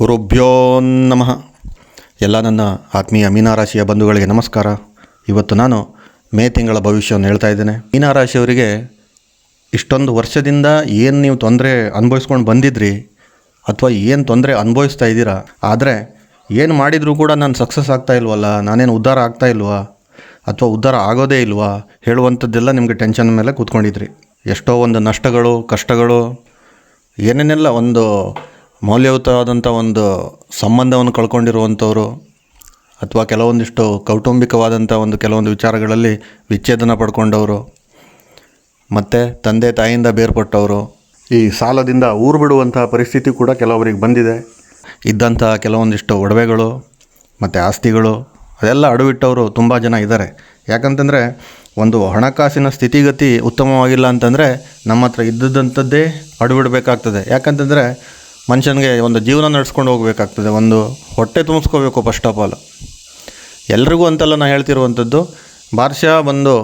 ಗುರುಭ್ಯೋ ನಮಃ. ಎಲ್ಲ ನನ್ನ ಆತ್ಮೀಯ ಮೀನಾರಾಶಿಯ ಬಂಧುಗಳಿಗೆ ನಮಸ್ಕಾರ. ಇವತ್ತು ನಾನು ಮೇ ತಿಂಗಳ ಭವಿಷ್ಯವನ್ನು ಹೇಳ್ತಾ ಇದ್ದೇನೆ. ಮೀನಾರಾಶಿಯವರಿಗೆ ಇಷ್ಟೊಂದು ವರ್ಷದಿಂದ ಏನು ನೀವು ತೊಂದರೆ ಅನುಭವಿಸ್ಕೊಂಡು ಬಂದಿದ್ರಿ ಅಥವಾ ಏನು ತೊಂದರೆ ಅನುಭವಿಸ್ತಾ ಇದ್ದೀರಾ, ಆದರೆ ಏನು ಮಾಡಿದರೂ ಕೂಡ ನಾನು ಸಕ್ಸಸ್ ಆಗ್ತಾ ಇಲ್ವಲ್ಲ, ನಾನೇನು ಉದ್ಧಾರ ಆಗ್ತಾ ಇಲ್ವಾ, ಅಥವಾ ಉದ್ಧಾರ ಆಗೋದೇ ಇಲ್ವಾ ಹೇಳುವಂಥದ್ದೆಲ್ಲ ನಿಮಗೆ ಟೆನ್ಷನ್ ಮೇಲೆ ಕೂತ್ಕೊಂಡಿದ್ರಿ. ಎಷ್ಟೋ ಒಂದು ನಷ್ಟಗಳು, ಕಷ್ಟಗಳು, ಏನೇನೆಲ್ಲ ಒಂದು ಮೌಲ್ಯಯುತವಾದಂಥ ಒಂದು ಸಂಬಂಧವನ್ನು ಕಳ್ಕೊಂಡಿರುವಂಥವರು ಅಥವಾ ಕೆಲವೊಂದಿಷ್ಟು ಕೌಟುಂಬಿಕವಾದಂಥ ಒಂದು ಕೆಲವೊಂದು ವಿಚಾರಗಳಲ್ಲಿ ವಿಚ್ಛೇದನ ಪಡ್ಕೊಂಡವರು, ಮತ್ತು ತಂದೆ ತಾಯಿಯಿಂದ ಬೇರ್ಪಟ್ಟವರು, ಈ ಸಾಲದಿಂದ ಊರು ಬಿಡುವಂಥ ಪರಿಸ್ಥಿತಿ ಕೂಡ ಕೆಲವರಿಗೆ ಬಂದಿದೆ. ಇದ್ದಂಥ ಕೆಲವೊಂದಿಷ್ಟು ಒಡವೆಗಳು, ಮತ್ತು ಆಸ್ತಿಗಳು, ಅದೆಲ್ಲ ಅಡವಿಟ್ಟವರು ತುಂಬ ಜನ ಇದ್ದಾರೆ. ಯಾಕಂತಂದರೆ ಒಂದು ಹಣಕಾಸಿನ ಸ್ಥಿತಿಗತಿ ಉತ್ತಮವಾಗಿಲ್ಲ ಅಂತಂದರೆ ನಮ್ಮ ಹತ್ರ ಇದ್ದದಂಥದ್ದೇ ಅಡವಿಡಬೇಕಾಗ್ತದೆ. ಯಾಕಂತಂದರೆ ಮನುಷ್ಯನಿಗೆ ಒಂದು ಜೀವನ ನಡೆಸ್ಕೊಂಡು ಹೋಗಬೇಕಾಗ್ತದೆ, ಒಂದು ಹೊಟ್ಟೆ ತುಂಬಿಸ್ಕೋಬೇಕು ಫಸ್ಟ್ ಆಫ್ ಆಲ್ ಎಲ್ರಿಗೂ ಅಂತೆಲ್ಲ ನಾನು ಹೇಳ್ತಿರುವಂಥದ್ದು ಭಾಷೆ ಒಂದು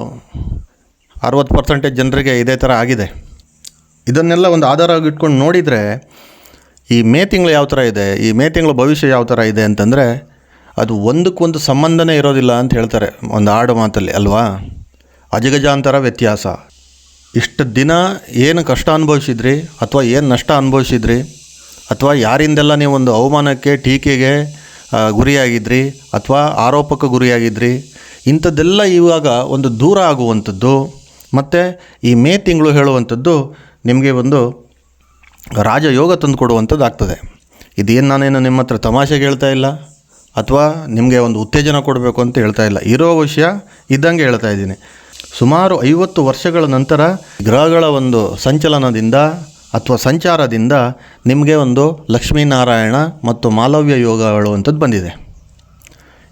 ಅರವತ್ತು ಪರ್ಸೆಂಟೇಜ್ ಜನರಿಗೆ ಇದೇ ಥರ ಆಗಿದೆ. ಇದನ್ನೆಲ್ಲ ಒಂದು ಆಧಾರವಾಗಿ ಇಟ್ಕೊಂಡು ನೋಡಿದರೆ, ಈ ಮೇ ತಿಂಗಳು ಯಾವ ಥರ ಇದೆ, ಈ ಮೇ ತಿಂಗಳ ಭವಿಷ್ಯ ಯಾವ ಥರ ಇದೆ ಅಂತಂದರೆ, ಅದು ಒಂದಕ್ಕೊಂದು ಸಂಬಂಧನೇ ಇರೋದಿಲ್ಲ ಅಂತ ಹೇಳ್ತಾರೆ ಒಂದು ಆಡು ಮಾತಲ್ಲಿ, ಅಲ್ವಾ? ಅಜಗಜಾಂತರ ವ್ಯತ್ಯಾಸ. ಇಷ್ಟು ದಿನ ಏನು ಕಷ್ಟ ಅನುಭವಿಸಿದ್ರಿ, ಅಥವಾ ಏನು ನಷ್ಟ ಅನುಭವಿಸಿದ್ರಿ ಅಥವಾ ಯಾರಿಂದೆಲ್ಲ ನೀವು ಒಂದು ಅವಮಾನಕ್ಕೆ, ಟೀಕೆಗೆ ಗುರಿಯಾಗಿದ್ರಿ ಅಥವಾ ಆರೋಪಕ್ಕೆ ಗುರಿಯಾಗಿದ್ರಿ, ಇಂಥದ್ದೆಲ್ಲ ಇವಾಗ ಒಂದು ದೂರ ಆಗುವಂಥದ್ದು. ಮತ್ತು ಈ ಮೇ ತಿಂಗಳು ಹೇಳುವಂಥದ್ದು ನಿಮಗೆ ಒಂದು ರಾಜಯೋಗ ತಂದು ಕೊಡುವಂಥದ್ದು ಆಗ್ತದೆ. ಇದೇನು ನಾನೇನು ನಿಮ್ಮ ಹತ್ರ ತಮಾಷೆಗೆ ಹೇಳ್ತಾ ಇಲ್ಲ? ಅಥವಾ ನಿಮಗೆ ಒಂದು ಉತ್ತೇಜನ ಕೊಡಬೇಕು ಅಂತ ಹೇಳ್ತಾ ಇಲ್ಲ? ಇರೋ ವಿಷಯ ಇದ್ದಂಗೆ ಹೇಳ್ತಾ ಇದ್ದೀನಿ. ಸುಮಾರು ಐವತ್ತು ವರ್ಷಗಳ ನಂತರ ಗ್ರಹಗಳ ಒಂದು ಸಂಚಲನದಿಂದ ಅಥವಾ ಸಂಚಾರದಿಂದ ನಿಮಗೆ ಒಂದು ಲಕ್ಷ್ಮೀನಾರಾಯಣ ಮತ್ತು ಮಾಲವ್ಯ ಯೋಗ ಹೇಳುವಂಥದ್ದು ಬಂದಿದೆ.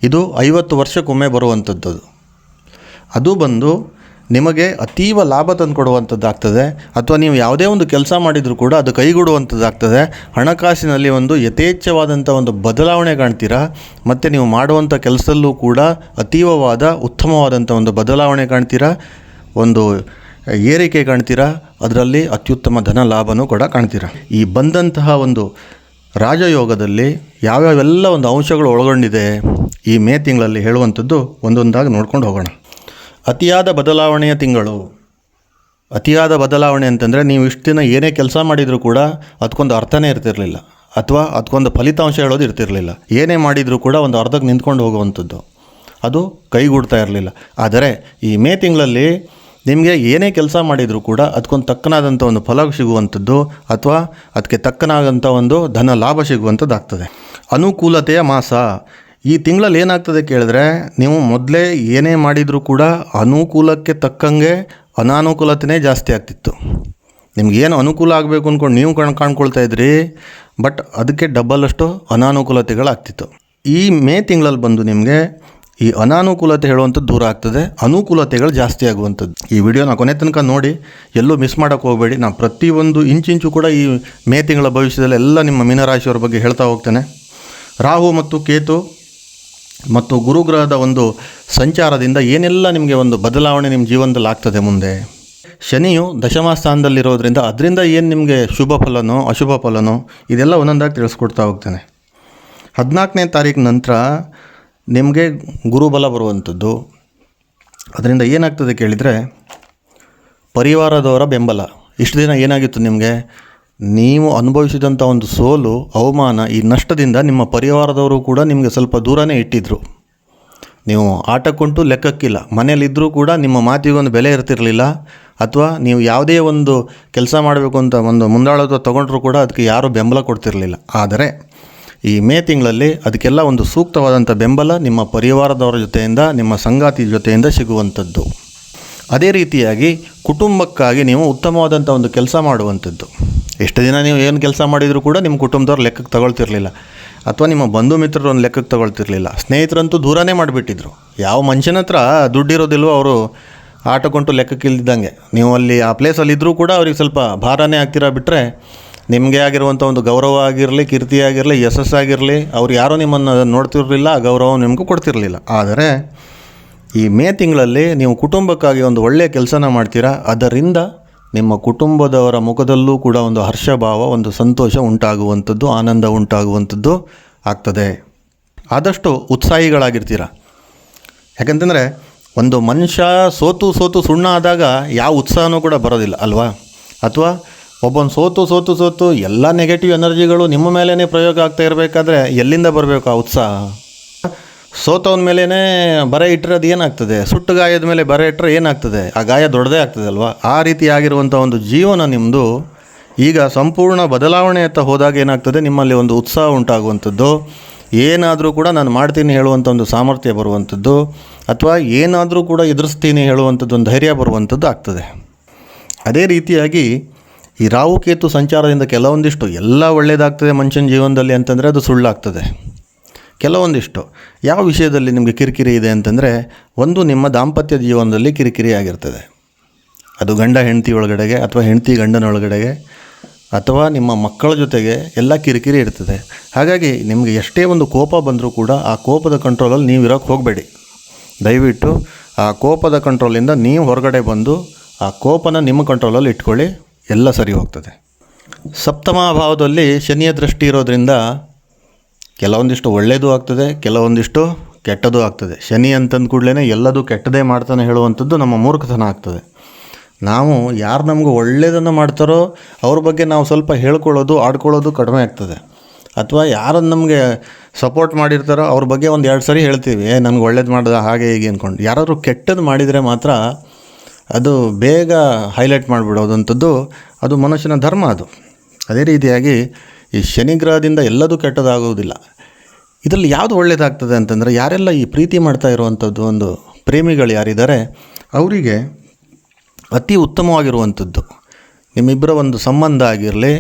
ಇದು ಐವತ್ತು ವರ್ಷಕ್ಕೊಮ್ಮೆ ಬರುವಂಥದ್ದು. ಅದು. ಬಂದು ನಿಮಗೆ ಅತೀವ ಲಾಭ ತಂದು ಕೊಡುವಂಥದ್ದಾಗ್ತದೆ. ಅಥವಾ ನೀವು ಯಾವುದೇ ಒಂದು ಕೆಲಸ ಮಾಡಿದರೂ ಕೂಡ ಅದು ಕೈಗೂಡುವಂಥದ್ದಾಗ್ತದೆ. ಹಣಕಾಸಿನಲ್ಲಿ ಒಂದು ಯಥೇಚ್ಛವಾದಂಥ ಒಂದು ಬದಲಾವಣೆ ಕಾಣ್ತೀರಾ? ಮತ್ತು ನೀವು ಮಾಡುವಂಥ ಕೆಲಸದಲ್ಲೂ ಕೂಡ ಅತೀವವಾದ ಉತ್ತಮವಾದಂಥ ಒಂದು ಬದಲಾವಣೆ ಕಾಣ್ತೀರಾ? ಒಂದು ಏರಿಕೆ ಕಾಣ್ತೀರಾ? ಅದರಲ್ಲಿ ಅತ್ಯುತ್ತಮ ಧನ ಲಾಭನೂ ಕೂಡ ಕಾಣ್ತೀರಾ? ಈ ಬಂದಂತಹ ಒಂದು ರಾಜಯೋಗದಲ್ಲಿ ಯಾವ್ಯಾವೆಲ್ಲ ಒಂದು ಅಂಶಗಳು ಒಳಗೊಂಡಿದೆ ಈ ಮೇ ತಿಂಗಳಲ್ಲಿ ಹೇಳುವಂಥದ್ದು ಒಂದೊಂದಾಗಿ ನೋಡ್ಕೊಂಡು ಹೋಗೋಣ. ಅತಿಯಾದ ಬದಲಾವಣೆಯ ತಿಂಗಳು. ಅತಿಯಾದ ಬದಲಾವಣೆ ಅಂತಂದರೆ ನೀವು ಇಷ್ಟು ದಿನ ಏನೇ ಕೆಲಸ ಮಾಡಿದರೂ ಕೂಡ ಅದಕ್ಕೊಂದು ಅರ್ಥನೇ ಇರ್ತಿರಲಿಲ್ಲ. ಅಥವಾ ಅದಕ್ಕೊಂದು ಫಲಿತಾಂಶ ಹೇಳೋದು ಇರ್ತಿರಲಿಲ್ಲ. ಏನೇ ಮಾಡಿದರೂ ಕೂಡ ಒಂದು ಅರ್ಧಕ್ಕೆ ನಿಂತ್ಕೊಂಡು ಹೋಗುವಂಥದ್ದು. ಅದು ಕೈಗೂಡ್ತಾ ಇರಲಿಲ್ಲ. ಆದರೆ ಈ ಮೇ ತಿಂಗಳಲ್ಲಿ ನಿಮಗೆ ಏನೇ ಕೆಲಸ ಮಾಡಿದರೂ ಕೂಡ ಅದಕ್ಕೊಂದು ತಕ್ಕನಾದಂಥ ಒಂದು ಫಲ ಸಿಗುವಂಥದ್ದು ಅಥವಾ ಅದಕ್ಕೆ ತಕ್ಕನಾದಂಥ ಒಂದು ಧನ ಲಾಭ ಸಿಗುವಂಥದ್ದು ಆಗ್ತದೆ ಅನುಕೂಲತೆಯ ಮಾಸ. ಈ ತಿಂಗಳಲ್ಲಿ ಏನಾಗ್ತದೆ ಕೇಳಿದ್ರೆ ನೀವು ಮೊದಲೇ ಏನೇ ಮಾಡಿದರೂ ಕೂಡ ಅನುಕೂಲಕ್ಕೆ ತಕ್ಕಂಗೆ ಅನಾನುಕೂಲತೆಯೇ ಜಾಸ್ತಿ ಆಗ್ತಿತ್ತು. ನಿಮ್ಗೆ ಏನು ಅನುಕೂಲ ಆಗಬೇಕು ಅಂದ್ಕೊಂಡು ನೀವು ಕಣ್, ಕಾಣ್ಕೊಳ್ತಾ ಇದ್ರಿ, ಬಟ್ ಅದಕ್ಕೆ ಡಬಲ್ ಅಷ್ಟು ಅನಾನುಕೂಲತೆಗಳಾಗ್ತಿತ್ತು. ಈ ಮೇ ತಿಂಗಳಲ್ಲಿ ಬಂದು ನಿಮಗೆ ಈ ಅನಾನುಕೂಲತೆ ಹೇಳುವಂಥದ್ದು ದೂರ ಆಗ್ತದೆ, ಅನುಕೂಲತೆಗಳು ಜಾಸ್ತಿ ಆಗುವಂಥದ್ದು. ಈ ವಿಡಿಯೋನ ಕೊನೆ ತನಕ ನೋಡಿ, ಎಲ್ಲೂ ಮಿಸ್ ಮಾಡೋಕ್ಕೆ ಹೋಗಬೇಡಿ. ನಾನು ಪ್ರತಿಯೊಂದು ಇಂಚಿಂಚು ಕೂಡ ಈ ಮೇ ತಿಂಗಳ ಭವಿಷ್ಯದಲ್ಲಿ ಎಲ್ಲ ನಿಮ್ಮ ಮೀನರಾಶಿಯವರ ಬಗ್ಗೆ ಹೇಳ್ತಾ ಹೋಗ್ತೇನೆ. ರಾಹು ಮತ್ತು ಕೇತು ಮತ್ತು ಗುರುಗ್ರಹದ ಒಂದು ಸಂಚಾರದಿಂದ ಏನೆಲ್ಲ ನಿಮಗೆ ಒಂದು ಬದಲಾವಣೆ ನಿಮ್ಮ ಜೀವನದಲ್ಲಿ ಆಗ್ತದೆ ಮುಂದೆ? ಶನಿಯು ದಶಮ ಸ್ಥಾನದಲ್ಲಿರೋದ್ರಿಂದ ಅದರಿಂದ ಏನು ನಿಮಗೆ ಶುಭ ಫಲನೋ ಅಶುಭ ಫಲನೋ ಇದೆಲ್ಲ ಒಂದೊಂದಾಗಿ ತಿಳಿಸ್ಕೊಡ್ತಾ ಹೋಗ್ತೇನೆ. ಹದಿನಾಲ್ಕನೇ ತಾರೀಕು ನಂತರ ನಿಮಗೆ ಗುರುಬಲ ಬರುವಂಥದ್ದು. ಅದರಿಂದ ಏನಾಗ್ತದೆ ಕೇಳಿದರೆ, ಪರಿವಾರದವರ ಬೆಂಬಲ. ಇಷ್ಟು ದಿನ ಏನಾಗಿತ್ತು ನಿಮಗೆ? ನೀವು ಅನುಭವಿಸಿದಂಥ ಒಂದು ಸೋಲು, ಅವಮಾನ, ಈ ನಷ್ಟದಿಂದ ನಿಮ್ಮ ಪರಿವಾರದವರು ಕೂಡ ನಿಮಗೆ ಸ್ವಲ್ಪ ದೂರನೇ ಇಟ್ಟಿದ್ದರು ನೀವು ಆಟಕ್ಕುಂಟು ಲೆಕ್ಕಕ್ಕಿಲ್ಲ. ಮನೆಯಲ್ಲಿದ್ದರೂ ಕೂಡ ನಿಮ್ಮ ಮಾತಿಗೊಂದು ಬೆಲೆ ಇರ್ತಿರಲಿಲ್ಲ. ಅಥವಾ ನೀವು ಯಾವುದೇ ಒಂದು ಕೆಲಸ ಮಾಡಬೇಕು ಅಂತ ಒಂದು ಮುಂದಾಳತ್ವ ತೊಗೊಂಡ್ರೂ ಕೂಡ ಅದಕ್ಕೆ ಯಾರೂ ಬೆಂಬಲ ಕೊಡ್ತಿರಲಿಲ್ಲ. ಆದರೆ ಈ ಮೇ ತಿಂಗಳಲ್ಲಿ ಅದಕ್ಕೆಲ್ಲ ಒಂದು ಸೂಕ್ತವಾದಂಥ ಬೆಂಬಲ ನಿಮ್ಮ ಪರಿವಾರದವರ ಜೊತೆಯಿಂದ, ನಿಮ್ಮ ಸಂಗಾತಿ ಜೊತೆಯಿಂದ ಸಿಗುವಂಥದ್ದು. ಅದೇ ರೀತಿಯಾಗಿ ಕುಟುಂಬಕ್ಕಾಗಿ ನೀವು ಉತ್ತಮವಾದಂಥ ಒಂದು ಕೆಲಸ ಮಾಡುವಂಥದ್ದು. ಎಷ್ಟು ದಿನ ನೀವು ಏನು ಕೆಲಸ ಮಾಡಿದರೂ ಕೂಡ ನಿಮ್ಮ ಕುಟುಂಬದವ್ರು ಲೆಕ್ಕಕ್ಕೆ ತಗೊಳ್ತಿರಲಿಲ್ಲ. ಅಥವಾ ನಿಮ್ಮ ಬಂಧು ಮಿತ್ರರು ಒಂದು ಲೆಕ್ಕಕ್ಕೆ ತಗೊಳ್ತಿರಲಿಲ್ಲ. ಸ್ನೇಹಿತರಂತೂ ದೂರನೇ ಮಾಡಿಬಿಟ್ಟಿದ್ರು. ಯಾವ ಮನುಷ್ಯನ ಹತ್ರ ದುಡ್ಡಿರೋದಿಲ್ವೋ ಅವರು ಆಟಕೊಂಟು ಲೆಕ್ಕಕ್ಕಿಲ್ದಿದ್ದಂಗೆ. ನೀವು ಅಲ್ಲಿ ಆ ಪ್ಲೇಸಲ್ಲಿದ್ದರೂ ಕೂಡ ಅವ್ರಿಗೆ ಸ್ವಲ್ಪ ಭಾರನೇ ಆಗ್ತೀರಾ ಬಿಟ್ಟರೆ ನಿಮಗೆ ಆಗಿರುವಂಥ ಒಂದು ಗೌರವ ಆಗಿರಲಿ, ಕೀರ್ತಿ ಆಗಿರಲಿ, ಯಶಸ್ಸಾಗಿರಲಿ, ಅವ್ರು ಯಾರೂ ನಿಮ್ಮನ್ನು ನೋಡ್ತಿರಲಿಲ್ಲ, ಆ ಗೌರವ ನಿಮಗೂ ಕೊಡ್ತಿರಲಿಲ್ಲ. ಆದರೆ ಈ ಮೇ ತಿಂಗಳಲ್ಲಿ ನೀವು ಕುಟುಂಬಕ್ಕಾಗಿ ಒಂದು ಒಳ್ಳೆಯ ಕೆಲಸನ ಮಾಡ್ತೀರಾ? ಅದರಿಂದ ನಿಮ್ಮ ಕುಟುಂಬದವರ ಮುಖದಲ್ಲೂ ಕೂಡ ಒಂದು ಹರ್ಷಭಾವ, ಒಂದು ಸಂತೋಷ ಉಂಟಾಗುವಂಥದ್ದು, ಆನಂದ ಉಂಟಾಗುವಂಥದ್ದು ಆಗ್ತದೆ. ಆದಷ್ಟು ಉತ್ಸಾಹಿಗಳಾಗಿರ್ತೀರ? ಯಾಕಂತಂದರೆ ಒಂದು ಮನುಷ್ಯ ಸೋತು ಸೋತು ಸುಣ್ಣ ಆದಾಗ ಯಾವ ಉತ್ಸಾಹನೂ ಕೂಡ ಬರೋದಿಲ್ಲ, ಅಲ್ವಾ? ಅಥವಾ ಒಬ್ಬನು ಸೋತು ಸೋತು ಸೋತು ಎಲ್ಲ ನೆಗೆಟಿವ್ ಎನರ್ಜಿಗಳು ನಿಮ್ಮ ಮೇಲೇ ಪ್ರಯೋಗ ಆಗ್ತಾ ಇರಬೇಕಾದ್ರೆ ಎಲ್ಲಿಂದ ಬರಬೇಕು ಆ ಉತ್ಸಾಹ? ಸೋತವನ ಮೇಲೇ ಬರೆ ಇಟ್ಟರೆ ಅದು ಏನಾಗ್ತದೆ? ಸುಟ್ಟು ಗಾಯದ ಮೇಲೆ ಬರೆ ಇಟ್ಟರೆ ಏನಾಗ್ತದೆ? ಆ ಗಾಯ ದೊಡ್ಡದೇ ಆಗ್ತದೆ ಅಲ್ವಾ? ಆ ರೀತಿ ಆಗಿರುವಂಥ ಒಂದು ಜೀವನ ನಿಮ್ಮದು ಈಗ ಸಂಪೂರ್ಣ ಬದಲಾವಣೆಯತ್ತ ಹೋದಾಗ ಏನಾಗ್ತದೆ? ನಿಮ್ಮಲ್ಲಿ ಒಂದು ಉತ್ಸಾಹ ಉಂಟಾಗುವಂಥದ್ದು. ಏನಾದರೂ ಕೂಡ ನಾನು ಮಾಡ್ತೀನಿ ಹೇಳುವಂಥ ಒಂದು ಸಾಮರ್ಥ್ಯ ಬರುವಂಥದ್ದು. ಅಥವಾ ಏನಾದರೂ ಕೂಡ ಎದುರಿಸ್ತೀನಿ ಹೇಳುವಂಥದ್ದು, ಒಂದು ಧೈರ್ಯ ಬರುವಂಥದ್ದು ಆಗ್ತದೆ. ಅದೇ ರೀತಿಯಾಗಿ ಈ ರಾಹು ಕೇತು ಸಂಚಾರದಿಂದ ಕೆಲವೊಂದಿಷ್ಟು ಎಲ್ಲ ಒಳ್ಳೆಯದಾಗ್ತದೆ ಮನುಷ್ಯನ ಜೀವನದಲ್ಲಿ ಅಂತಂದರೆ ಅದು ಸುಳ್ಳಾಗ್ತದೆ. ಕೆಲವೊಂದಿಷ್ಟು. ಯಾವ ವಿಷಯದಲ್ಲಿ ನಿಮಗೆ ಕಿರಿಕಿರಿ ಇದೆ ಅಂತಂದರೆ ಒಂದು ನಿಮ್ಮ ದಾಂಪತ್ಯ ಜೀವನದಲ್ಲಿ ಕಿರಿಕಿರಿ ಆಗಿರ್ತದೆ. ಅದು ಗಂಡ ಹೆಂಡತಿ ಒಳಗಡೆಗೆ ಅಥವಾ ಹೆಂಡತಿ ಗಂಡನೊಳಗಡೆಗೆ ಅಥವಾ ನಿಮ್ಮ ಮಕ್ಕಳ ಜೊತೆಗೆ ಎಲ್ಲ ಕಿರಿಕಿರಿ ಇರ್ತದೆ. ಹಾಗಾಗಿ ನಿಮಗೆ ಎಷ್ಟೇ ಒಂದು ಕೋಪ ಬಂದರೂ ಕೂಡ ಆ ಕೋಪದ ಕಂಟ್ರೋಲಲ್ಲಿ ನೀವು ಇರೋಕ್ಕೆ ಹೋಗಬೇಡಿ. ದಯವಿಟ್ಟು ಆ ಕೋಪದ ಕಂಟ್ರೋಲಿಂದ ನೀವು ಹೊರಗಡೆ ಬಂದು ಆ ಕೋಪನ ನಿಮ್ಮ ಕಂಟ್ರೋಲಲ್ಲಿ ಇಟ್ಕೊಳ್ಳಿ. ಎಲ್ಲ ಸರಿ ಹೋಗ್ತದೆ. ಸಪ್ತಮ ಭಾವದಲ್ಲಿ ಶನಿಯ ದೃಷ್ಟಿ ಇರೋದರಿಂದ ಕೆಲವೊಂದಿಷ್ಟು ಒಳ್ಳೆಯದು ಆಗ್ತದೆ, ಕೆಲವೊಂದಿಷ್ಟು ಕೆಟ್ಟದ್ದು ಆಗ್ತದೆ. ಶನಿ ಅಂತಂದ ಕೂಡಲೇ ಎಲ್ಲದೂ ಕೆಟ್ಟದೇ ಮಾಡ್ತಾನೆ ಹೇಳುವಂಥದ್ದು ನಮ್ಮ ಮೂರ್ಖತನ ಆಗ್ತದೆ. ನಾವು ಯಾರು ನಮಗೆ ಒಳ್ಳೆಯದನ್ನು ಮಾಡ್ತಾರೋ ಅವ್ರ ಬಗ್ಗೆ ನಾವು ಸ್ವಲ್ಪ ಹೇಳ್ಕೊಳ್ಳೋದು, ಆಡ್ಕೊಳ್ಳೋದು ಕಡಿಮೆ ಆಗ್ತದೆ. ಅಥವಾ ಯಾರನ್ನು ನಮಗೆ ಸಪೋರ್ಟ್ ಮಾಡಿರ್ತಾರೋ ಅವ್ರ ಬಗ್ಗೆ ಒಂದು ಎರಡು ಸರಿ ಹೇಳ್ತೀವಿ, ಏ, ನನಗೆ ಒಳ್ಳೇದು ಮಾಡ್ದ ಹಾಗೆ ಹೀಗೆ ಅಂದ್ಕೊಂಡು ಯಾರಾದರೂ ಕೆಟ್ಟದ್ದು ಮಾಡಿದರೆ ಮಾತ್ರ ಅದು ಬೇಗ ಹೈಲೈಟ್ ಮಾಡಿಬಿಡೋದಂಥದ್ದು ಅದು ಮನುಷ್ಯನ ಧರ್ಮ ಅದು. ಅದೇ ರೀತಿಯಾಗಿ ಈ ಶನಿಗ್ರಹದಿಂದ ಎಲ್ಲದೂ ಕೆಟ್ಟದಾಗುವುದಿಲ್ಲ ಇದರಲ್ಲಿ ಯಾವುದು ಒಳ್ಳೆಯದಾಗ್ತದೆ ಅಂತಂದರೆ ಯಾರೆಲ್ಲ ಈ ಪ್ರೀತಿ ಮಾಡ್ತಾ ಇರುವಂಥದ್ದು ಒಂದು ಪ್ರೇಮಿಗಳು ಯಾರಿದ್ದಾರೆ, ಅವರಿಗೆ ಅತಿ ಉತ್ತಮವಾಗಿರುವಂಥದ್ದು. ನಿಮ್ಮಿಬ್ಬರ ಒಂದು ಸಂಬಂಧ ಆಗಿರಲಿ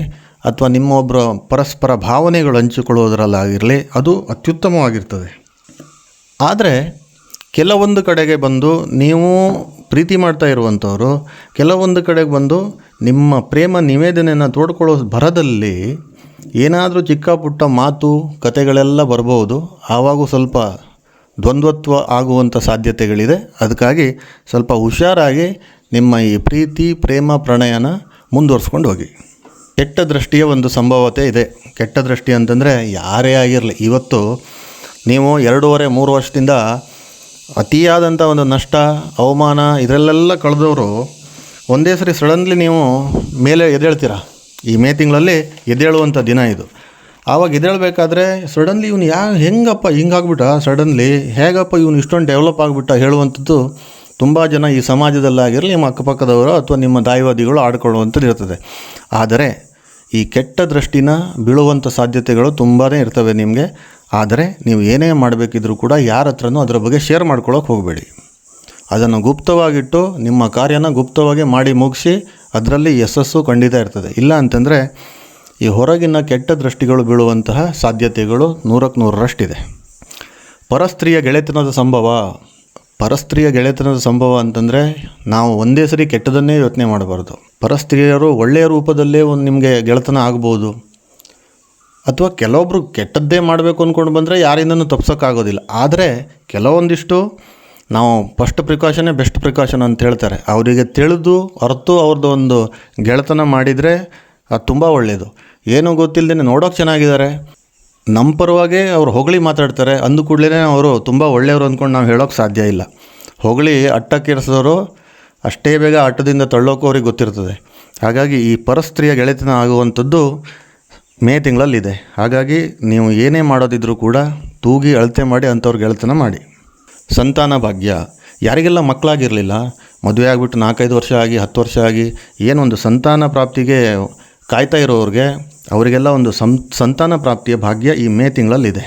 ಅಥವಾ ನಿಮ್ಮೊಬ್ಬರ ಪರಸ್ಪರ ಭಾವನೆಗಳು ಹಂಚಿಕೊಳ್ಳುವುದರಲ್ಲಾಗಿರಲಿ ಅದು ಅತ್ಯುತ್ತಮವಾಗಿರ್ತದೆ. ಆದರೆ ಕೆಲವೊಂದು ಕಡೆಗೆ ಬಂದು ನೀವು ಪ್ರೀತಿ ಮಾಡ್ತಾ ಇರುವಂಥವರು ಕೆಲವೊಂದು ಕಡೆಗೆ ಬಂದು ನಿಮ್ಮ ಪ್ರೇಮ ನಿವೇದನೆಯನ್ನು ತೋಡ್ಕೊಳ್ಳೋ ಭರದಲ್ಲಿ ಏನಾದರೂ ಚಿಕ್ಕ ಪುಟ್ಟ ಮಾತು, ಕತೆಗಳೆಲ್ಲ ಬರಬಹುದು ಆವಾಗೂ ಸ್ವಲ್ಪ ದ್ವಂದ್ವತ್ವ ಆಗುವಂಥ ಸಾಧ್ಯತೆಗಳಿದೆ. ಅದಕ್ಕಾಗಿ ಸ್ವಲ್ಪ ಹುಷಾರಾಗಿ ನಿಮ್ಮ ಈ ಪ್ರೀತಿ, ಪ್ರೇಮ, ಪ್ರಣಯನ ಮುಂದುವರ್ಸ್ಕೊಂಡು ಹೋಗಿ. ಕೆಟ್ಟ ದೃಷ್ಟಿಯ ಒಂದು ಸಂಭವತೆ ಇದೆ. ಕೆಟ್ಟ ದೃಷ್ಟಿ ಅಂತಂದರೆ ಯಾರೇ ಆಗಿರಲಿ, ಇವತ್ತು ನೀವು ಎರಡೂವರೆ, ಮೂರು ವರ್ಷದಿಂದ ಅತಿಯಾದಂಥ ಒಂದು ನಷ್ಟ, ಅವಮಾನ ಇದರಲ್ಲೆಲ್ಲ ಕಳೆದವರು ಒಂದೇ ಸರಿ ಸಡನ್ಲಿ ನೀವು ಮೇಲೆ ಎದ್ದೇಳ್ತೀರ? ಈ ಮೇ ತಿಂಗಳಲ್ಲಿ ಎದ್ದೇಳುವಂಥ ದಿನ ಇದು. ಆವಾಗ ಎದ್ದೇಳಬೇಕಾದ್ರೆ ಸಡನ್ಲಿ ಇವನು ಯಾ, ಹೆಂಗಪ್ಪ ಹಿಂಗಾಗ್ಬಿಟ್ಟ? ಸಡನ್ಲಿ ಹೇಗಪ್ಪ ಇವನು ಇಷ್ಟೊಂದು ಡೆವಲಪ್ ಆಗಿಬಿಟ್ಟ ಹೇಳುವಂಥದ್ದು ತುಂಬ ಜನ ಈ ಸಮಾಜದಲ್ಲಾಗಿರಲಿ, ನಿಮ್ಮ ಅಕ್ಕಪಕ್ಕದವರು ಅಥವಾ ನಿಮ್ಮ ದಾಯವಾದಿಗಳು ಆಡ್ಕೊಳ್ಳುವಂಥದ್ದು ಇರ್ತದೆ. ಆದರೆ ಈ ಕೆಟ್ಟ ದೃಷ್ಟಿನ ಬೀಳುವಂಥ ಸಾಧ್ಯತೆಗಳು ತುಂಬಾ ಇರ್ತವೆ ನಿಮಗೆ. ಆದರೆ ನೀವು ಏನೇ ಮಾಡಬೇಕಿದ್ರೂ ಕೂಡ ಯಾರ ಹತ್ರನೂ ಅದರ ಬಗ್ಗೆ ಶೇರ್ ಮಾಡ್ಕೊಳ್ಳೋಕೆ ಹೋಗಬೇಡಿ. ಅದನ್ನು ಗುಪ್ತವಾಗಿಟ್ಟು ನಿಮ್ಮ ಕಾರ್ಯನ ಗುಪ್ತವಾಗಿ ಮಾಡಿ ಮುಗಿಸಿ ಅದರಲ್ಲಿ ಯಶಸ್ಸು ಖಂಡಿತ ಇರ್ತದೆ. ಇಲ್ಲ ಅಂತಂದರೆ ಈ ಹೊರಗಿನ ಕೆಟ್ಟ ದೃಷ್ಟಿಗಳು ಬೀಳುವಂತಹ ಸಾಧ್ಯತೆಗಳು ನೂರಕ್ಕೆ ನೂರರಷ್ಟಿದೆ. ಪರಸ್ತ್ರೀಯ ಗೆಳೆತನದ ಸಂಭವ. ಪರಸ್ತ್ರೀಯ ಗೆಳೆತನದ ಸಂಭವ ಅಂತಂದರೆ ನಾವು ಒಂದೇ ಸರಿ ಕೆಟ್ಟದನ್ನೇ ಯೋಚನೆ ಮಾಡಬಾರ್ದು. ಪರಸ್ತ್ರೀಯರು ಒಳ್ಳೆಯ ರೂಪದಲ್ಲೇ ಒಂದು ನಿಮಗೆ ಗೆಳೆತನ ಆಗ್ಬೋದು. ಅಥವಾ ಕೆಲವೊಬ್ಬರು ಕೆಟ್ಟದ್ದೇ ಮಾಡಬೇಕು ಅಂದ್ಕೊಂಡು ಬಂದರೆ ಯಾರಿಂದನೂ ತಪ್ಸೋಕ್ಕಾಗೋದಿಲ್ಲ. ಆದರೆ ಕೆಲವೊಂದಿಷ್ಟು ನಾವು ಫಸ್ಟ್ ಪ್ರಿಕಾಷನ್ನೇ ಬೆಸ್ಟ್ ಪ್ರಿಕಾಷನ್ ಅಂತ ಹೇಳ್ತಾರೆ. ಅವರಿಗೆ ತಿಳಿದು ಹೊರತು ಅವ್ರದ್ದು ಒಂದು ಗೆಳೆತನ ಮಾಡಿದರೆ ಅದು ತುಂಬ ಒಳ್ಳೆಯದು ಏನೂ ಗೊತ್ತಿಲ್ಲದೇ ನೋಡೋಕೆ ಚೆನ್ನಾಗಿದ್ದಾರೆ. ನಮ್ಮ ಪರವಾಗಿ ಅವ್ರು ಹೊಗಳಿ ಮಾತಾಡ್ತಾರೆ. ಅಂದು ಕೂಡಲೇ ಅವರು ತುಂಬ ಒಳ್ಳೆಯವರು ಅಂದ್ಕೊಂಡು ನಾವು ಹೇಳೋಕ್ಕೆ ಸಾಧ್ಯ ಇಲ್ಲ. ಹೊಗಳಿ ಅಟ್ಟಕ್ಕೇರಿಸಿದವರು ಅಷ್ಟೇ ಬೇಗ ಅಟ್ಟದಿಂದ ತಳ್ಳೋಕ್ಕೂ ಅವ್ರಿಗೆ ಗೊತ್ತಿರ್ತದೆ. ಹಾಗಾಗಿ ಈ ಪರಸ್ತ್ರೀಯ ಗೆಳೆತನ ಆಗುವಂಥದ್ದು ಮೇ ತಿಂಗಳಲ್ಲಿದೆ. ಹಾಗಾಗಿ ನೀವು ಏನೇ ಮಾಡೋದಿದ್ರೂ ಕೂಡ ತೂಗಿ ಅಳತೆ ಮಾಡಿ ಅಂಥವ್ರ ಗೆಳೆತನ ಮಾಡಿ. ಸಂತಾನ ಭಾಗ್ಯ. ಯಾರಿಗೆಲ್ಲ ಮಕ್ಕಳಾಗಿರಲಿಲ್ಲ, ಮದುವೆ ಆಗಿಬಿಟ್ಟು ನಾಲ್ಕೈದು ವರ್ಷ ಆಗಿ, ಹತ್ತು ವರ್ಷ ಆಗಿ ಏನೊಂದು ಸಂತಾನ ಪ್ರಾಪ್ತಿಗೆ ಕಾಯ್ತಾ ಇರೋರಿಗೆ ಅವರಿಗೆಲ್ಲ ಒಂದು ಸಂ, ಸಂತಾನ ಪ್ರಾಪ್ತಿಯ ಭಾಗ್ಯ ಈ ಮೇ ತಿಂಗಳಲ್ಲಿದೆ.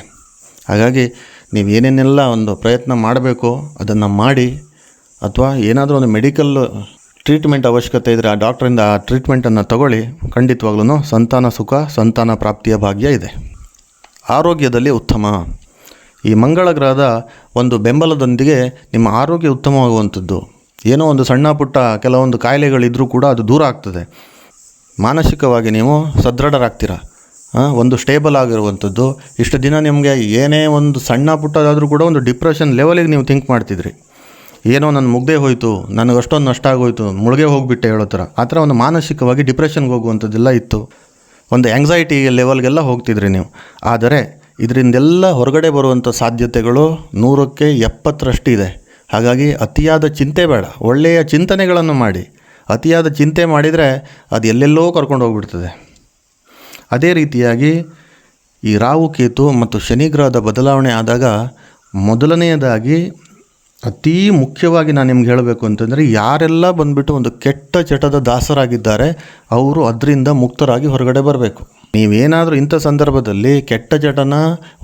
ಹಾಗಾಗಿ ನೀವು ಏನೇನೆಲ್ಲ ಒಂದು ಪ್ರಯತ್ನ ಮಾಡಬೇಕು ಅದನ್ನು ಮಾಡಿ, ಅಥವಾ ಏನಾದರೂ ಒಂದು ಮೆಡಿಕಲ್ ಟ್ರೀಟ್ಮೆಂಟ್ ಅವಶ್ಯಕತೆ ಇದ್ದರೆ ಆ ಡಾಕ್ಟ್ರಿಂದ ಆ ಟ್ರೀಟ್ಮೆಂಟನ್ನು ತಗೊಳ್ಳಿ. ಖಂಡಿತವಾಗ್ಲೂ ಸಂತಾನ ಸುಖ, ಸಂತಾನ ಪ್ರಾಪ್ತಿಯ ಭಾಗ್ಯ ಇದೆ. ಆರೋಗ್ಯದಲ್ಲಿ ಉತ್ತಮ. ಈ ಮಂಗಳ ಗ್ರಹದ ಒಂದು ಬೆಂಬಲದೊಂದಿಗೆ ನಿಮ್ಮ ಆರೋಗ್ಯ ಉತ್ತಮವಾಗುವಂಥದ್ದು. ಏನೋ ಒಂದು ಸಣ್ಣ ಪುಟ್ಟ ಕೆಲವೊಂದು ಕಾಯಿಲೆಗಳಿದ್ದರೂ ಕೂಡ ಅದು ದೂರ ಆಗ್ತದೆ. ಮಾನಸಿಕವಾಗಿ ನೀವು ಸದೃಢರಾಗ್ತೀರ? ಒಂದು ಸ್ಟೇಬಲ್ ಆಗಿರುವಂಥದ್ದು. ಇಷ್ಟು ದಿನ ನಿಮಗೆ ಏನೇ ಒಂದು ಸಣ್ಣ ಪುಟ್ಟದಾದರೂ ಕೂಡ ಒಂದು ಡಿಪ್ರೆಷನ್ ಲೆವೆಲಿಗೆ ನೀವು ಥಿಂಕ್ ಮಾಡ್ತಿದ್ರಿ. ಏನೋ ನನ್ನ ಮುಗ್ದೇ ಹೋಯಿತು ನನಗೆ ಅಷ್ಟೊಂದು ನಷ್ಟ ಆಗೋಯ್ತು, ಮುಳುಗೆ ಹೋಗಿಬಿಟ್ಟೆ ಹೇಳೋ ಥರ. ಆ ಥರ ಒಂದು ಮಾನಸಿಕವಾಗಿ ಡಿಪ್ರೆಷನ್ಗೆ ಹೋಗುವಂಥದ್ದೆಲ್ಲ ಇತ್ತು. ಒಂದು ಆ್ಯಂಗ್ಸೈಟಿ ಲೆವೆಲ್ಗೆಲ್ಲ ಹೋಗ್ತಿದ್ರಿ ನೀವು. ಆದರೆ ಇದರಿಂದೆಲ್ಲ ಹೊರಗಡೆ ಬರುವಂಥ ಸಾಧ್ಯತೆಗಳು ನೂರಕ್ಕೆ ಎಪ್ಪತ್ತರಷ್ಟು ಇದೆ. ಹಾಗಾಗಿ ಅತಿಯಾದ ಚಿಂತೆ ಬೇಡ. ಒಳ್ಳೆಯ ಚಿಂತನೆಗಳನ್ನು ಮಾಡಿ. ಅತಿಯಾದ ಚಿಂತೆ ಮಾಡಿದರೆ ಅದು ಎಲ್ಲೆಲ್ಲೋ ಕರ್ಕೊಂಡು ಹೋಗ್ಬಿಡ್ತದೆ. ಅದೇ ರೀತಿಯಾಗಿ ಈ ರಾಹು ಕೇತು ಮತ್ತು ಶನಿಗ್ರಹದ ಬದಲಾವಣೆ ಆದಾಗ ಮೊದಲನೆಯದಾಗಿ ಅತೀ ಮುಖ್ಯವಾಗಿ ನಾನು ನಿಮ್ಗೆ ಹೇಳಬೇಕು ಅಂತಂದರೆ ಯಾರೆಲ್ಲ ಬಂದುಬಿಟ್ಟು ಒಂದು ಕೆಟ್ಟ ಚಟದ ದಾಸರಾಗಿದ್ದಾರೆ, ಅವರು ಅದರಿಂದ ಮುಕ್ತರಾಗಿ ಹೊರಗಡೆ ಬರಬೇಕು. ನೀವೇನಾದರೂ ಇಂಥ ಸಂದರ್ಭದಲ್ಲಿ ಕೆಟ್ಟ ಚಟನ,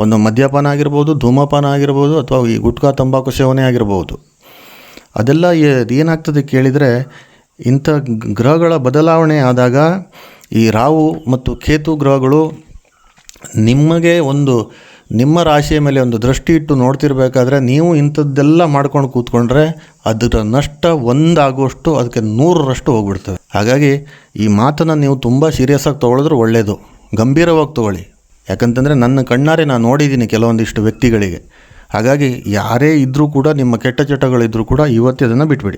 ಒಂದು ಮದ್ಯಪಾನ ಆಗಿರ್ಬೋದು, ಧೂಮಪಾನ ಆಗಿರ್ಬೋದು, ಅಥವಾ ಈ ಗುಟ್ಕಾ ತಂಬಾಕು ಸೇವನೆ ಆಗಿರ್ಬೋದು, ಅದೆಲ್ಲ ಏನಾಗ್ತದೆ ಕೇಳಿದರೆ ಇಂಥ ಗ್ರಹಗಳ ಬದಲಾವಣೆ ಆದಾಗ ಈ ರಾವು ಮತ್ತು ಕೇತು ಗ್ರಹಗಳು ನಿಮಗೆ ಒಂದು ನಿಮ್ಮ ರಾಶಿಯ ಮೇಲೆ ಒಂದು ದೃಷ್ಟಿ ಇಟ್ಟು ನೋಡ್ತಿರ್ಬೇಕಾದ್ರೆ ನೀವು ಇಂಥದ್ದೆಲ್ಲ ಮಾಡ್ಕೊಂಡು ಕೂತ್ಕೊಂಡ್ರೆ ಅದರ ನಷ್ಟ ಒಂದಾಗುವಷ್ಟು ಅದಕ್ಕೆ ನೂರರಷ್ಟು ಹೋಗ್ಬಿಡ್ತದೆ ಹಾಗಾಗಿ ಈ ಮಾತನ್ನು ನೀವು ತುಂಬ ಸೀರಿಯಸ್ ಆಗಿ ತೊಗೊಳಿದ್ರೆ ಒಳ್ಳೆಯದು ಗಂಭೀರವಾಗಿ ತೊಗೊಳ್ಳಿ. ಯಾಕಂತಂದರೆ ನನ್ನ ಕಣ್ಣಾರೆ ನಾನು ನೋಡಿದ್ದೀನಿ ಕೆಲವೊಂದಿಷ್ಟು ವ್ಯಕ್ತಿಗಳಿಗೆ. ಹಾಗಾಗಿ ಯಾರೇ ಇದ್ದರೂ ಕೂಡ, ನಿಮ್ಮ ಕೆಟ್ಟ ಚಟಗಳಿದ್ದರೂ ಕೂಡ ಇವತ್ತೇ ಅದನ್ನು ಬಿಟ್ಬಿಡಿ.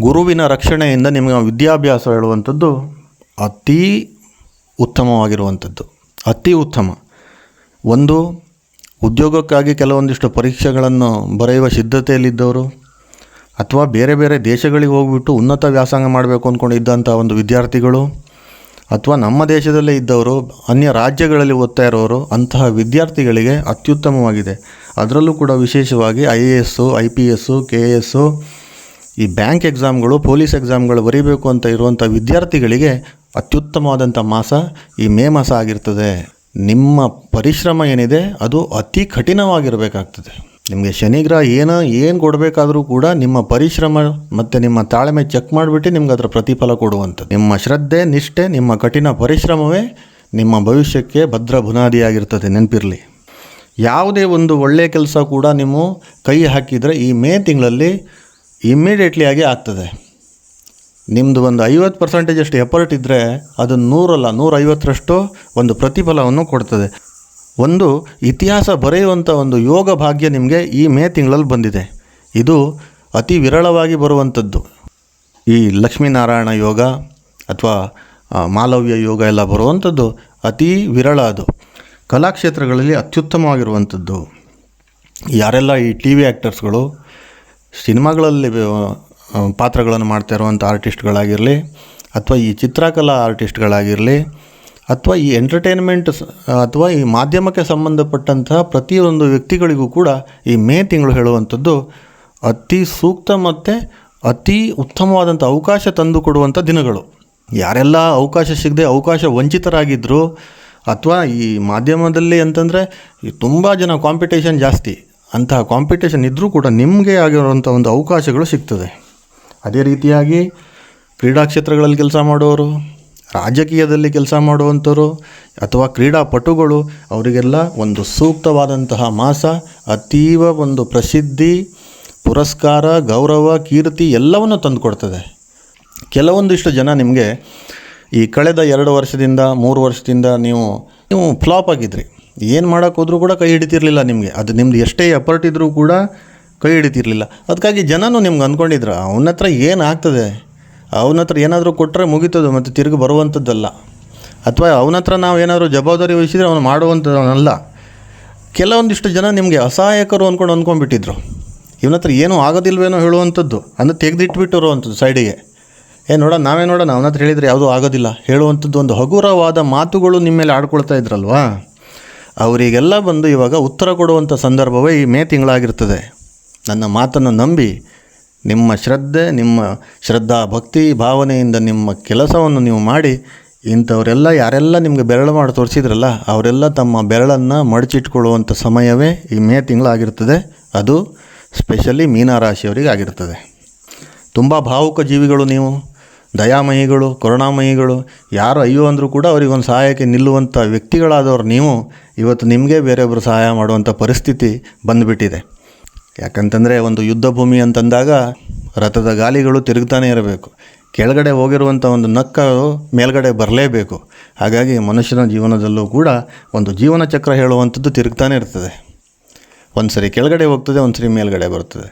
ಗುರುವಿನ ರಕ್ಷಣೆಯಿಂದ ನಿಮಗೆ ವಿದ್ಯಾಭ್ಯಾಸ ಹೇಳುವಂಥದ್ದು ಅತೀ ಉತ್ತಮವಾಗಿರುವಂಥದ್ದು. ಅತಿ ಉತ್ತಮ. ಒಂದು, ಉದ್ಯೋಗಕ್ಕಾಗಿ ಕೆಲವೊಂದಿಷ್ಟು ಪರೀಕ್ಷೆಗಳನ್ನು ಬರೆಯುವ ಸಿದ್ಧತೆಯಲ್ಲಿದ್ದವರು, ಅಥವಾ ಬೇರೆ ಬೇರೆ ದೇಶಗಳಿಗೆ ಹೋಗ್ಬಿಟ್ಟು ಉನ್ನತ ವ್ಯಾಸಂಗ ಮಾಡಬೇಕು ಅಂದ್ಕೊಂಡಿದ್ದಂಥ ಒಂದು ವಿದ್ಯಾರ್ಥಿಗಳು, ಅಥವಾ ನಮ್ಮ ದೇಶದಲ್ಲೇ ಇದ್ದವರು, ಅನ್ಯ ರಾಜ್ಯಗಳಲ್ಲಿ ಓದ್ತಾ ಇರೋರು, ಅಂತಹ ವಿದ್ಯಾರ್ಥಿಗಳಿಗೆ ಅತ್ಯುತ್ತಮವಾಗಿದೆ. ಅದರಲ್ಲೂ ಕೂಡ ವಿಶೇಷವಾಗಿ I A S I P S K A S ಈ ಬ್ಯಾಂಕ್ ಎಕ್ಸಾಮ್ಗಳು, ಪೊಲೀಸ್ ಎಕ್ಸಾಮ್ಗಳು ಬರೀಬೇಕು ಅಂತ ಇರುವಂಥ ವಿದ್ಯಾರ್ಥಿಗಳಿಗೆ ಅತ್ಯುತ್ತಮವಾದಂಥ ಮಾಸ ಈ ಮೇ ಮಾಸ ಆಗಿರ್ತದೆ. ನಿಮ್ಮ ಪರಿಶ್ರಮ ಏನಿದೆ, ಅದು ಅತಿ ಕಠಿಣವಾಗಿರಬೇಕಾಗ್ತದೆ. ನಿಮಗೆ ಶನಿಗ್ರಹ ಏನೋ, ಏನು ಕೊಡಬೇಕಾದರೂ ಕೂಡ ನಿಮ್ಮ ಪರಿಶ್ರಮ ಮತ್ತು ನಿಮ್ಮ ತಾಳ್ಮೆ ಚೆಕ್ ಮಾಡಿಬಿಟ್ಟು ನಿಮ್ಗೆ ಅದರ ಪ್ರತಿಫಲ ಕೊಡುವಂಥದ್ದು. ನಿಮ್ಮ ಶ್ರದ್ಧೆ, ನಿಷ್ಠೆ, ನಿಮ್ಮ ಕಠಿಣ ಪರಿಶ್ರಮವೇ ನಿಮ್ಮ ಭವಿಷ್ಯಕ್ಕೆ ಭದ್ರ ಬುನಾದಿಯಾಗಿರ್ತದೆ. ನೆನಪಿರಲಿ. ಯಾವುದೇ ಒಂದು ಒಳ್ಳೆಯ ಕೆಲಸ ಕೂಡ ನೀವು ಕೈ ಹಾಕಿದರೆ ಈ ಮೇ ತಿಂಗಳಲ್ಲಿ ಇಮ್ಮಿಡಿಯೇಟ್ಲಿ ಆಗಿ ಆಗ್ತದೆ. ನಿಮ್ಮದು ಒಂದು ಐವತ್ತು ಪರ್ಸೆಂಟೇಜ್ ಅಷ್ಟು ಎಫರ್ಟ್ ಇದ್ದರೆ ಅದು ನೂರಲ್ಲ, ನೂರೈವತ್ತರಷ್ಟು ಒಂದು ಪ್ರತಿಫಲವನ್ನು ಕೊಡ್ತದೆ. ಒಂದು ಇತಿಹಾಸ ಬರೆಯುವಂಥ ಒಂದು ಯೋಗ ಭಾಗ್ಯ ನಿಮಗೆ ಈ ಮೇ ತಿಂಗಳಲ್ಲಿ ಬಂದಿದೆ. ಇದು ಅತಿ ವಿರಳವಾಗಿ ಬರುವಂಥದ್ದು ಈ ಲಕ್ಷ್ಮೀನಾರಾಯಣ ಯೋಗ ಅಥವಾ ಮಾಲವ್ಯ ಯೋಗ ಎಲ್ಲ ಬರುವಂಥದ್ದು ಅತಿ ವಿರಳ ಅದು. ಕಲಾಕ್ಷೇತ್ರಗಳಲ್ಲಿ ಅತ್ಯುತ್ತಮವಾಗಿರುವಂಥದ್ದು ಯಾರೆಲ್ಲ ಈ ಟಿ ವಿ ಆ್ಯಕ್ಟರ್ಸ್ಗಳು ಸಿನಿಮಾಗಳಲ್ಲಿ ಪಾತ್ರಗಳನ್ನು ಮಾಡ್ತಾ ಇರುವಂಥ ಆರ್ಟಿಸ್ಟ್ಗಳಾಗಿರಲಿ ಅಥವಾ ಈ ಚಿತ್ರಕಲಾ ಆರ್ಟಿಸ್ಟ್ಗಳಾಗಿರಲಿ ಅಥವಾ ಈ ಎಂಟರ್ಟೈನ್ಮೆಂಟ್ ಅಥವಾ ಈ ಮಾಧ್ಯಮಕ್ಕೆ ಸಂಬಂಧಪಟ್ಟಂತಹ ಪ್ರತಿಯೊಂದು ವ್ಯಕ್ತಿಗಳಿಗೂ ಕೂಡ ಈ ಮೇ ತಿಂಗಳು ಹೇಳುವಂಥದ್ದು ಅತಿ ಸೂಕ್ತ ಮತ್ತು ಅತಿ ಉತ್ತಮವಾದಂಥ ಅವಕಾಶ ತಂದು ಕೊಡುವಂಥ ದಿನಗಳು. ಯಾರೆಲ್ಲ ಅವಕಾಶ ಸಿಗದೆ ಅವಕಾಶ ವಂಚಿತರಾಗಿದ್ದರು ಅಥವಾ ಈ ಮಾಧ್ಯಮದಲ್ಲಿ ಅಂತಂದರೆ ತುಂಬ ಜನ ಕಾಂಪಿಟೇಷನ್ ಜಾಸ್ತಿ ಅಂತಹ ಕಾಂಪಿಟೇಷನ್ ಇದ್ದರೂ ಕೂಡ ನಿಮಗೆ ಆಗಿರುವಂಥ ಒಂದು ಅವಕಾಶಗಳು ಸಿಗ್ತದೆ. ಅದೇ ರೀತಿಯಾಗಿ ಕ್ರೀಡಾ ಕ್ಷೇತ್ರಗಳಲ್ಲಿ ಕೆಲಸ ಮಾಡೋರು ರಾಜಕೀಯದಲ್ಲಿ ಕೆಲಸ ಮಾಡುವಂಥವರು ಅಥವಾ ಕ್ರೀಡಾಪಟುಗಳು, ಅವರಿಗೆಲ್ಲ ಒಂದು ಸೂಕ್ತವಾದಂತಹ ಮಾಸ, ಅತೀವ ಒಂದು ಪ್ರಸಿದ್ಧಿ, ಪುರಸ್ಕಾರ, ಗೌರವ, ಕೀರ್ತಿ ಎಲ್ಲವನ್ನು ತಂದುಕೊಡ್ತದೆ. ಕೆಲವೊಂದಿಷ್ಟು ಜನ ನಿಮಗೆ ಈ ಕಳೆದ ಎರಡು ವರ್ಷದಿಂದ, ಮೂರು ವರ್ಷದಿಂದ ನೀವು ನೀವು ಫ್ಲಾಪ್ ಆಗಿದ್ರಿ. ಏನು ಮಾಡೋಕ್ಕೋದ್ರೂ ಕೂಡ ಕೈ ಹಿಡಿತಿರಲಿಲ್ಲ ನಿಮಗೆ. ಅದು ನಿಮ್ದು ಎಷ್ಟೇ ಎಫರ್ಟ್ ಇದ್ದರೂ ಕೂಡ ಕೈ ಹಿಡಿತಿರ್ಲಿಲ್ಲ. ಅದಕ್ಕಾಗಿ ಜನನೂ ನಿಮ್ಗೆ ಅಂದ್ಕೊಂಡಿದ್ರು, ಅವನ ಹತ್ರ ಏನು ಆಗ್ತದೆ ಅವನ ಹತ್ರ ಏನಾದರೂ ಕೊಟ್ಟರೆ ಮುಗೀತದೆ ಮತ್ತು ತಿರುಗಿ ಬರುವಂಥದ್ದಲ್ಲ. ಅಥವಾ ಅವನ ಹತ್ರ ನಾವು ಏನಾದರೂ ಜವಾಬ್ದಾರಿ ವಹಿಸಿದರೆ ಅವನು ಮಾಡುವಂಥದ್ದನ್ನಲ್ಲ ಕೆಲವೊಂದಿಷ್ಟು ಜನ ನಿಮಗೆ ಅಸಹಾಯಕರು ಅಂದ್ಕೊಂಡು ಅಂದ್ಕೊಂಡ್ಬಿಟ್ಟಿದ್ರು ಇವನ ಹತ್ರ ಏನೂ ಆಗೋದಿಲ್ವೇನೋ ಹೇಳುವಂಥದ್ದು. ಅಂದರೆ ತೆಗೆದಿಟ್ಬಿಟ್ಟಿರೋ ಅಂಥದ್ದು ಸೈಡಿಗೆ. ಏ ನೋಡ ನಾವೇ ನೋಡೋಣ, ಅವನ ಹತ್ರ ಹೇಳಿದರೆ ಯಾವುದೂ ಆಗೋದಿಲ್ಲ. ಹೇಳುವಂಥದ್ದು ಒಂದು ಹಗುರವಾದ ಮಾತುಗಳು ನಿಮ್ಮ ಮೇಲೆ ಆಡ್ಕೊಳ್ತಾ ಇದ್ರಲ್ವಾ? ಅವರಿಗೆಲ್ಲ ಬಂದು ಇವಾಗ ಉತ್ತರ ಕೊಡುವಂಥ ಸಂದರ್ಭವೇ ಈ ಮೇ ತಿಂಗಳಾಗಿರ್ತದೆ. ನನ್ನ ಮಾತನ್ನು ನಂಬಿ, ನಿಮ್ಮ ಶ್ರದ್ಧೆ, ನಿಮ್ಮ ಶ್ರದ್ಧಾ ಭಕ್ತಿ ಭಾವನೆಯಿಂದ ನಿಮ್ಮ ಕೆಲಸವನ್ನು ನೀವು ಮಾಡಿ, ಇಂಥವರೆಲ್ಲ ಯಾರೆಲ್ಲ ನಿಮಗೆ ಬೆರಳು ಮಾಡಿ ತೋರಿಸಿದ್ರಲ್ಲ, ಅವರೆಲ್ಲ ತಮ್ಮ ಬೆರಳನ್ನು ಮಡಚಿಟ್ಕೊಳ್ಳುವಂಥ ಸಮಯವೇ ಈ ಮೇ ತಿಂಗಳಾಗಿರ್ತದೆ. ಅದು ಸ್ಪೆಷಲಿ ಮೀನರಾಶಿಯವರಿಗೆ ಆಗಿರ್ತದೆ. ತುಂಬ ಭಾವುಕ ಜೀವಿಗಳು ನೀವು, ದಯಾಮಯಿಗಳು, ಕರುಣಾಮಯಿಗಳು, ಯಾರು ಅಯ್ಯೋ ಅಂದರೂ ಕೂಡ ಅವರಿಗೊಂದು ಸಹಾಯಕ್ಕೆ ನಿಲ್ಲುವಂಥ ವ್ಯಕ್ತಿಗಳಾದವರು ನೀವು, ಇವತ್ತು ನಿಮಗೆ ಬೇರೆಯೊಬ್ಬರು ಸಹಾಯ ಮಾಡುವಂಥ ಪರಿಸ್ಥಿತಿ ಬಂದುಬಿಟ್ಟಿದೆ. ಯಾಕಂತಂದರೆ ಒಂದು ಯುದ್ಧ ಭೂಮಿ ಅಂತಂದಾಗ ರಥದ ಗಾಲಿಗಳು ತಿರುಗ್ತಾನೆ ಇರಬೇಕು. ಕೆಳಗಡೆ ಹೋಗಿರುವಂಥ ಒಂದು ನಕ್ಕರು ಮೇಲ್ಗಡೆ ಬರಲೇಬೇಕು. ಹಾಗಾಗಿ ಮನುಷ್ಯನ ಜೀವನದಲ್ಲೂ ಕೂಡ ಒಂದು ಜೀವನ ಚಕ್ರ ಹೇಳುವಂಥದ್ದು ತಿರುಗ್ತಾನೆ ಇರ್ತದೆ. ಒಂದು ಸರಿ ಕೆಳಗಡೆ ಹೋಗ್ತದೆ ಒಂದು ಸರಿ ಮೇಲ್ಗಡೆ ಬರ್ತದೆ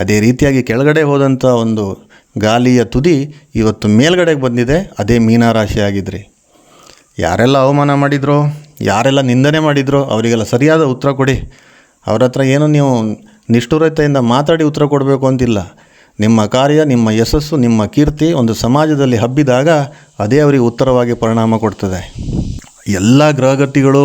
ಅದೇ ರೀತಿಯಾಗಿ ಕೆಳಗಡೆ ಹೋದಂಥ ಒಂದು ಗಾಲಿಯ ತುದಿ ಇವತ್ತು ಮೇಲ್ಗಡೆಗೆ ಬಂದಿದೆ, ಅದೇ ಮೀನರಾಶಿ ಆಗಿದ್ರಿ ಯಾರೆಲ್ಲ ಅವಮಾನ ಮಾಡಿದ್ರೋ, ಯಾರೆಲ್ಲ ನಿಂದನೆ ಮಾಡಿದ್ರೋ, ಅವರಿಗೆಲ್ಲ ಸರಿಯಾದ ಉತ್ತರ ಕೊಡಿ. ಅವ್ರ ಹತ್ರ ಏನು ನೀವು ನಿಷ್ಠುರತೆಯಿಂದ ಮಾತಾಡಿ ಉತ್ತರ ಕೊಡಬೇಕು ಅಂತಿಲ್ಲ. ನಿಮ್ಮ ಕಾರ್ಯ, ನಿಮ್ಮ ಯಶಸ್ಸು, ನಿಮ್ಮ ಕೀರ್ತಿ ಒಂದು ಸಮಾಜದಲ್ಲಿ ಹಬ್ಬಿದಾಗ ಅದೇ ಅವರಿಗೆ ಉತ್ತರವಾಗಿ ಪರಿಣಾಮ ಕೊಡ್ತದೆ. ಎಲ್ಲ ಗ್ರಹಗತಿಗಳು,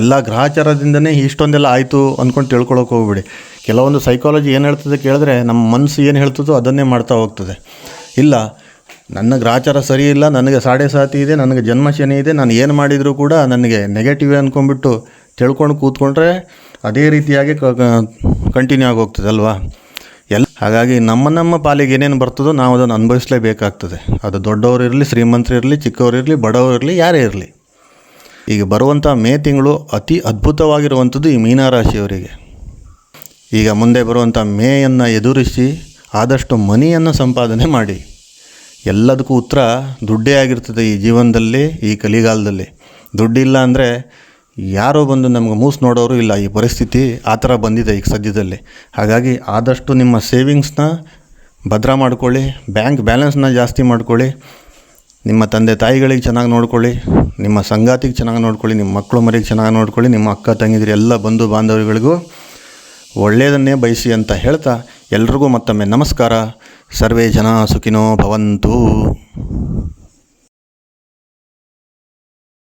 ಎಲ್ಲ ಗ್ರಹಾಚಾರದಿಂದನೇ ಇಷ್ಟೊಂದೆಲ್ಲ ಆಯಿತು ಅಂದ್ಕೊಂಡು ತಿಳ್ಕೊಳಕ್ಕೆ ಹೋಗ್ಬಿಡಿ. ಕೆಲವೊಂದು ಸೈಕಾಲಜಿ ಏನು ಹೇಳ್ತದೆ ಕೇಳಿದ್ರೆ ನಮ್ಮ ಮನಸ್ಸು ಏನು ಹೇಳ್ತದೋ ಅದನ್ನೇ ಮಾಡ್ತಾ ಹೋಗ್ತದೆ. ಇಲ್ಲ, ನನ್ನ ಗ್ರಹಚಾರ ಸರಿ ಇಲ್ಲ, ನನಗೆ ಸಾಡೆ ಸಾತಿ ಇದೆ, ನನಗೆ ಜನ್ಮ ಶನಿ ಇದೆ, ನಾನು ಏನು ಮಾಡಿದರೂ ಕೂಡ ನನಗೆ ನೆಗೆಟಿವ್ ಅಂದ್ಕೊಂಡ್ಬಿಟ್ಟು ತಿಳ್ಕೊಂಡು ಕೂತ್ಕೊಂಡ್ರೆ ಅದೇ ರೀತಿಯಾಗಿ ಕಂಟಿನ್ಯೂ ಆಗಿ ಹೋಗ್ತದೆ ಅಲ್ವಾ ಎಲ್ಲ ಹಾಗಾಗಿ ನಮ್ಮ ನಮ್ಮ ಪಾಲಿಗೆ ಏನೇನು ಬರ್ತದೋ ನಾವು ಅದನ್ನು ಅನುಭವಿಸಲೇಬೇಕಾಗ್ತದೆ. ಅದು ದೊಡ್ಡವರು ಇರಲಿ, ಶ್ರೀಮಂತರು ಇರಲಿ, ಚಿಕ್ಕವರು ಇರಲಿ, ಬಡವರು ಇರಲಿ, ಯಾರೇ ಇರಲಿ. ಈಗ ಬರುವಂಥ ಮೇ ತಿಂಗಳು ಅತಿ ಅದ್ಭುತವಾಗಿರುವಂಥದ್ದು ಈ ಮೀನರಾಶಿಯವರಿಗೆ. ಈಗ ಮುಂದೆ ಬರುವಂಥ ಮೇಯನ್ನು ಎದುರಿಸಿ ಆದಷ್ಟು ಮನಿಯನ್ನು ಸಂಪಾದನೆ ಮಾಡಿ. ಎಲ್ಲದಕ್ಕೂ ಉತ್ತರ ದುಡ್ಡೇ ಆಗಿರ್ತದೆ ಈ ಜೀವನದಲ್ಲಿ, ಈ ಕಲಿಗಾಲದಲ್ಲಿ. ದುಡ್ಡಿಲ್ಲ ಅಂದರೆ ಯಾರೋ ಬಂದು ನಮ್ಗೆ ಮೂಸ್ ನೋಡೋರು ಇಲ್ಲ, ಈ ಪರಿಸ್ಥಿತಿ ಆ ಥರ ಬಂದಿದೆ ಈಗ ಸದ್ಯದಲ್ಲಿ. ಹಾಗಾಗಿ ಆದಷ್ಟು ನಿಮ್ಮ ಸೇವಿಂಗ್ಸ್ನ ಭದ್ರ ಮಾಡ್ಕೊಳ್ಳಿ, ಬ್ಯಾಂಕ್ ಬ್ಯಾಲೆನ್ಸ್ನ ಜಾಸ್ತಿ ಮಾಡ್ಕೊಳ್ಳಿ, ನಿಮ್ಮ ತಂದೆ ತಾಯಿಗಳಿಗೆ ಚೆನ್ನಾಗಿ ನೋಡ್ಕೊಳ್ಳಿ, ನಿಮ್ಮ ಸಂಗಾತಿಗೆ ಚೆನ್ನಾಗಿ ನೋಡ್ಕೊಳ್ಳಿ, ನಿಮ್ಮ ಮಕ್ಕಳು ಮರಿಗೆ ಚೆನ್ನಾಗಿ ನೋಡ್ಕೊಳ್ಳಿ, ನಿಮ್ಮ ಅಕ್ಕ ತಂಗಿದಿರು ಎಲ್ಲ ಬಂಧು ಬಾಂಧವರುಗಳಿಗೂ ಒಳ್ಳೆಯದನ್ನೇ ಬಯಸಿ ಅಂತ ಹೇಳ್ತಾ ಎಲ್ರಿಗೂ ಮತ್ತೊಮ್ಮೆ ನಮಸ್ಕಾರ. ಸರ್ವೇ ಜನ ಸುಖಿನೋ ಭವಂತು.